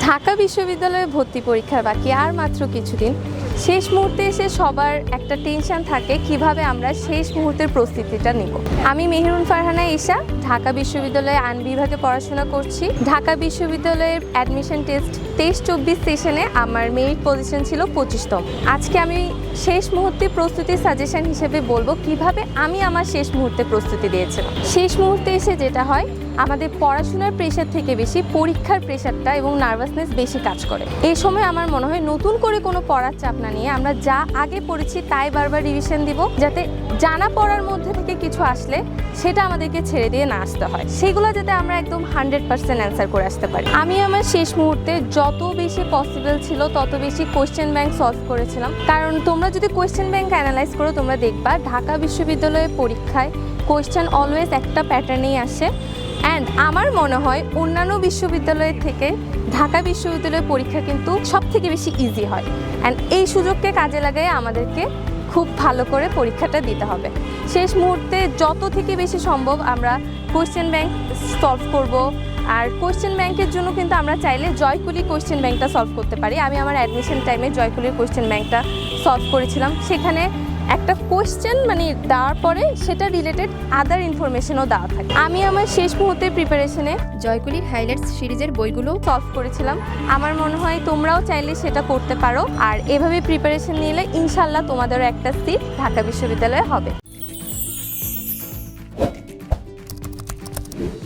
ঢাকা বিশ্ববিদ্যালয়ে ভর্তি পরীক্ষার বাকি আর মাত্র কিছুদিন। শেষ মুহূর্তে এসে সবার একটা টেনশন থাকে, কীভাবে আমরা শেষ মুহূর্তের প্রস্তুতিটা নিব। আমি মেহরুন ফারহানা, ঈশা। ঢাকা বিশ্ববিদ্যালয়ে আইন বিভাগে পড়াশোনা করছি। ঢাকা বিশ্ববিদ্যালয়ের অ্যাডমিশন টেস্ট তেইশ চব্বিশ সেশনে আমার মেরিট পজিশন ছিল পঁচিশতম। আজকে আমি শেষ মুহূর্তে প্রস্তুতির সাজেশন হিসেবে বলব কীভাবে আমি আমার শেষ মুহূর্তে প্রস্তুতি দিয়েছিলাম। শেষ মুহূর্তে এসে যেটা হয়, আমাদের পড়াশোনার প্রেশার থেকে বেশি, পরীক্ষার প্রেশারটা এবং নার্ভাসনেস বেশি কাজ করে। এই সময় আমার মনে হয় নতুন করে কোনো পড়ার চাপ না নিয়ে আমরা যা আগে পড়েছি তাই বারবার রিভিশন দিব, যাতে জানা পড়ার মধ্যে থেকে কিছু আসলে সেটা আমাদেরকে ছেড়ে দিয়ে না আসতে হয়। সেগুলো যাতে আমরা একদম হান্ড্রেড পার্সেন্ট অ্যান্সার করে আসতে পারি। আমি আমার শেষ মুহূর্তে যত বেশি পসিবল ছিল, তত বেশি কোয়েশ্চেন ব্যাংক সলভ করেছিলাম। কারণ তোমরা যদি কোয়েশ্চেন ব্যাংক অ্যানালাইজ করো, তোমরা দেখবা ঢাকা বিশ্ববিদ্যালয়ের পরীক্ষায় কোয়েশ্চেন অলওয়েজ একটা প্যাটার্নেই আসে। অ্যান্ড আমার মনে হয় অন্যান্য বিশ্ববিদ্যালয়ের থেকে ঢাকা বিশ্ববিদ্যালয়ের পরীক্ষা কিন্তু সব থেকে বেশি ইজি হয়। অ্যান্ড এই সুযোগকে কাজে লাগাই আমাদেরকে খুব ভালো করে পরীক্ষাটা দিতে হবে। শেষ মুহূর্তে যত থেকে বেশি সম্ভব আমরা কোয়েশ্চেন ব্যাংক সলভ করব। আর কোয়েশ্চেন ব্যাংকের জন্য কিন্তু আমরা চাইলে জয়কুলি কোয়েশ্চেন ব্যাংকটা সলভ করতে পারি। আমি আমার অ্যাডমিশন টাইমে জয়কুলির কোয়েশ্চেন ব্যাংকটা সলভ করেছিলাম। সেখানে একটা কোয়েশ্চেন মানে দেওয়ার পরে সেটা রিলেটেড আদার ইনফরমেশনও দেওয়া থাকে। আমি আমার শেষ মুহূর্তের প্রিপারেশনে জয়কুলির হাইলাইটস সিরিজের বইগুলো সলভ করেছিলাম। আমার মনে হয় তোমরাও চাইলে সেটা করতে পারো। আর এভাবে প্রিপারেশন নিলে ইনশাল্লাহ তোমাদেরও একটা সিট ঢাকা বিশ্ববিদ্যালয়ে হবে। you.